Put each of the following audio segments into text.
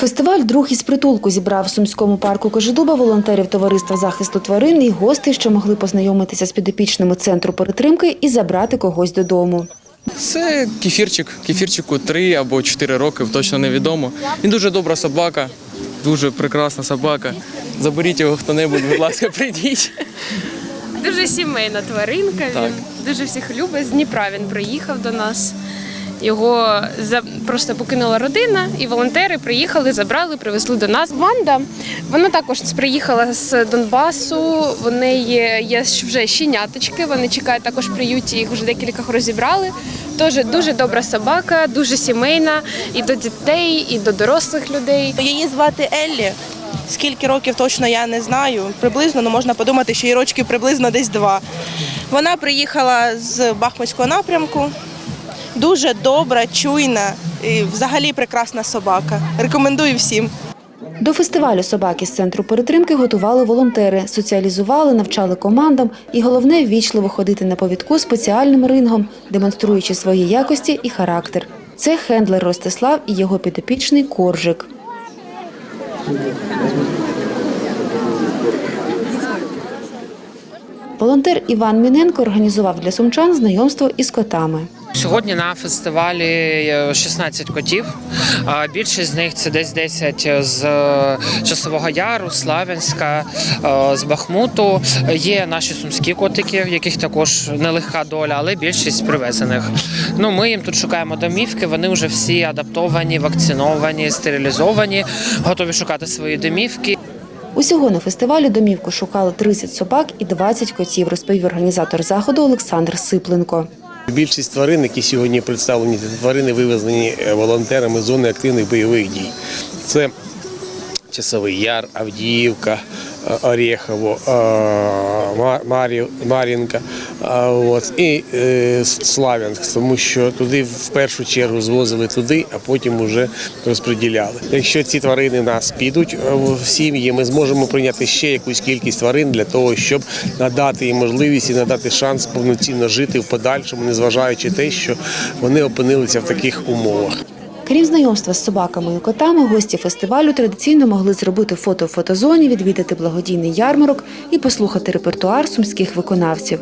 Фестиваль Друг із притулку зібрав в сумському парку Кожедуба волонтерів товариства захисту тварин і гостей, що могли познайомитися з підопічними центру перетримки і забрати когось додому. Це кефірчик. Кефірчику 3 або 4 роки, точно невідомо. Він дуже добра собака, дуже прекрасна собака. Заберіть його хто-небудь, будь ласка, прийдіть. Дуже сімейна тваринка. Так. Він дуже всіх любить. З Дніпра він приїхав до нас. Його за просто покинула родина, і волонтери приїхали, забрали, привезли до нас. Ванда вона також приїхала з Донбасу. Вони є, є вже щеняточки. Вони чекають також приюті. Їх вже декілька розібрали. Тож дуже добра собака, дуже сімейна і до дітей, і до дорослих людей. Її звати Еллі. Скільки років точно я не знаю. Приблизно, ну можна подумати, що їй рочки приблизно десь два. Вона приїхала з Бахмутського напрямку. Дуже добра, чуйна і взагалі прекрасна собака. Рекомендую всім. До фестивалю собаки з центру перетримки готували волонтери, соціалізували, навчали командам і головне ввічливо ходити на повідку спеціальним рингом, демонструючи свої якості і характер. Це хендлер Ростислав і його підопічний Коржик. Волонтер Іван Міненко організував для сумчан знайомство із котами. Сьогодні на фестивалі 16 котів. Більшість з них це десь 10 з е, Часового Яру, Славянська, е, з Бахмуту. Є наші сумські котики, в яких також нелегка доля, але більшість привезених. Ну, ми їм тут шукаємо домівки. Вони вже всі адаптовані, вакциновані, стерилізовані, готові шукати свої домівки. Усього на фестивалі домівку шукали 30 собак і 20 котів, розповів організатор заходу Олександр Сипленко. Більшість тварин, які сьогодні представлені, це тварини вивезені е, волонтерами з зони активних бойових дій. Це Часовий Яр, Авдіївка, Орехово, е, Ма- Марів- Мар'їнка от, і е, Славянськ, тому що туди в першу чергу звозили туди, а потім вже розподіляли. Якщо ці тварини нас підуть е, в сім'ї, ми зможемо прийняти ще якусь кількість тварин для того, щоб надати їм можливість і надати шанс повноцінно жити в подальшому, незважаючи те, що вони опинилися в таких умовах. Крім знайомства з собаками і котами, гості фестивалю традиційно могли зробити фото в фотозоні, відвідати благодійний ярмарок і послухати репертуар сумських виконавців.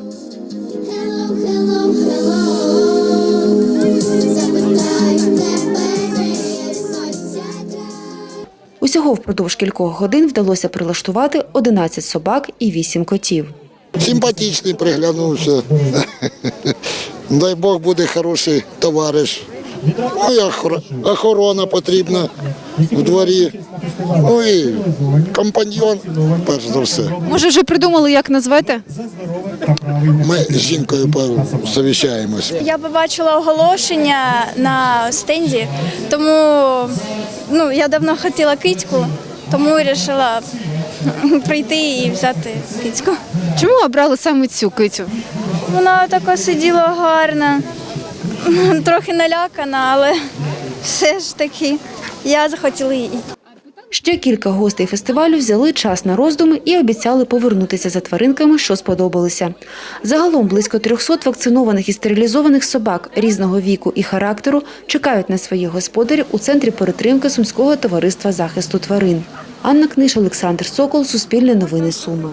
Усього впродовж кількох годин вдалося прилаштувати 11 собак і 8 котів. Симпатичний приглянувся. Дай Бог буде хороший товариш. Ну і охорона потрібна в дворі. Ну і компаньйон, перш за все. Може, вже придумали, як назвете? Ми з жінкою посовіщаємось. Я побачила оголошення на стенді, тому ну, я давно хотіла кицьку, тому вирішила прийти і взяти кицьку. Чому обрали саме цю кицю? Вона така сиділа гарна, трохи налякана, але все ж таки я захотіла її. Ще кілька гостей фестивалю взяли час на роздуми і обіцяли повернутися за тваринками, що сподобалися. Загалом близько 300 вакцинованих і стерилізованих собак різного віку і характеру чекають на своїх господарів у центрі перетримки Сумського товариства захисту тварин. Анна Книж, Олександр Сокол, Суспільне новини Суми.